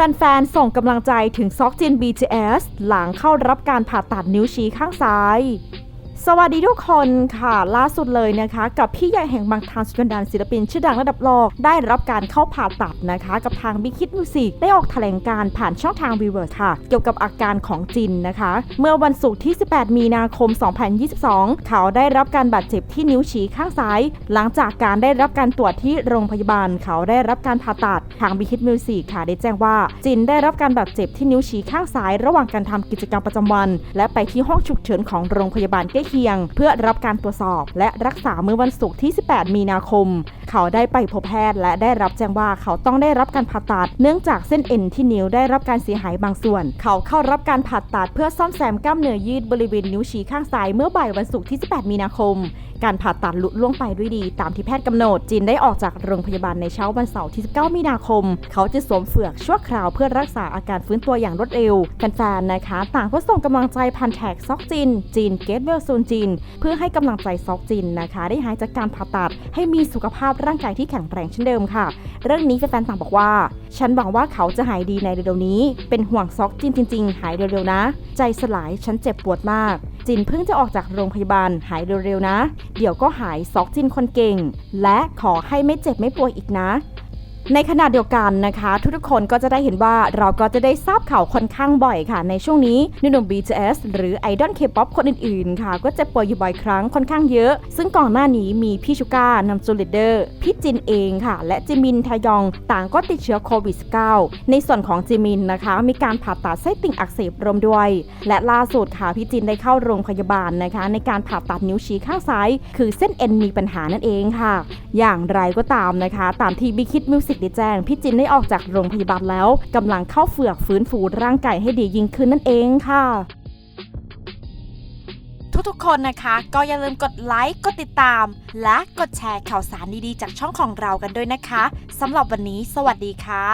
แฟนๆ ส่งกำลังใจถึงซอกจิน BTS หลังเข้ารับการผ่าตัดนิ้วชี้ข้างซ้าย สวัสดีทุกคนค่ะ ล่าสุดเลยนะคะ กับพี่ใหญ่แห่งบางทางสุกันดานศิลปิน ชื่อดังระดับโลกได้รับการเข้าผ่าตัดนะคะ กับทาง Big Hit Music ได้ออกแถลงการผ่านช่องทาง v ีเวอร์ค่ะ เกี่ยวกับอาการของจินนะคะ เมื่อวันศุกร์ที่ 18 มีนาคม 2022 เขาได้รับการบาดเจ็บที่นิ้วชี้ข้างซ้าย หลังจากการได้รับการตรวจที่โรงพยาบาล เขาได้รับการผ่าตัดทาง Big Hit Music ค่ะได้แจ้งว่าจินได้รับการบาดเจ็บที่นิ้วชี้ข้างซ้าย ระหว่างการทำกิจกรรมประจำวัน และไปที่ห้องฉุกเฉินของโรงพยาบาลใกล้เคียง เพื่อรับการตรวจสอบ และรักษาเมื่อวันศุกร์ที่ 18 มีนาคม เขาได้ไปพบแพทย์ และได้รับแจ้งว่าเขาต้องได้รับการผ่าตัด เนื่องจากเส้นเอ็นที่นิ้วได้รับการเสียหายบางส่วน เขาเข้ารับการผ่าตัดเพื่อซ่อมแซมกล้ามเนื้อยืดบริเวณนิ้วชี้ข้างซ้ายเมื่อบ่ายวันศุกร์ที่ 18 มีนาคม การผ่าตัดลุล่วงไปด้วยดี ตามที่แพทย์กำหนดจินได้ออกจากโรงพยาบาลในเช้าวันเสาร์ที่ 19 มีนาคม เขาจะสวมเฟือกชั่วคราวเพื่อรักษาอาการฟื้นตัวอย่างรวดเร็วแฟนๆนะคะ ต่างก็ส่งกำลังใจพันแท็กซอกจินจินเกตเวลซูนจิน เพื่อให้กำลังใจซอกจินนะคะ ได้หายจากการผ่าตัดให้มีสุขภาพร่างกายที่แข็งแรงเช่นเดิมค่ะ เรื่องนี้แฟนๆต่างบอกว่า ฉันหวังว่าเขาจะหายดีในเร็วๆนี้ เป็นห่วงซอกจินจริง ๆ หายเร็วๆนะ ใจสลายฉันเจ็บปวดมาก จินเพิ่งจะออกจากโรงพยาบาลหายเร็วๆนะ เดี๋ยวก็หายซอกจินคนเก่ง และขอให้ไม่เจ็บไม่ป่วยอีกนะ ในขณะเดียวกันนะคะ ทุกๆคนก็จะได้เห็นว่าเราก็จะได้ทราบข่าวค่อนข้างบ่อยค่ะ ในช่วงนี้หนุ่ม BTS หรือไอดอลเคป๊อปคนอื่นๆ ค่ะ ก็จะป่วยอยู่บ่อยครั้งค่อนข้างเยอะ ซึ่งก่อนหน้านี้มีพี่ชูก้านำจูเลเดอร์พี่จินเองค่ะ และจิมินทยองต่างก็ติดเชื้อโควิด -19 ในส่วนของจิมินนะคะ มีการผ่าตัดไส้ติ่งอักเสบรวมด้วย และล่าสุดค่ะพี่จินได้เข้าโรงพยาบาลนะคะ ในการผ่าตัดนิ้วชี้ข้างซ้าย คือเส้นเอ็นมีปัญหานั่นเองค่ะ อย่างไรก็ตามนะคะ ตามที่บิ๊กคิดมิวสิกได้แจ้งพี่จินได้ออกจากโรงพยาบาลแล้วกำลังเข้าเฝือกฟื้นฟูร่างกายให้ดียิ่งขึ้นนั่นเองค่ะทุกๆ คนนะคะ ก็อย่าลืมกดไลค์ กดติดตาม และกดแชร์ข่าวสารดีๆ จากช่องของเรากันด้วยนะคะสำหรับวันนี้ สวัสดีค่ะ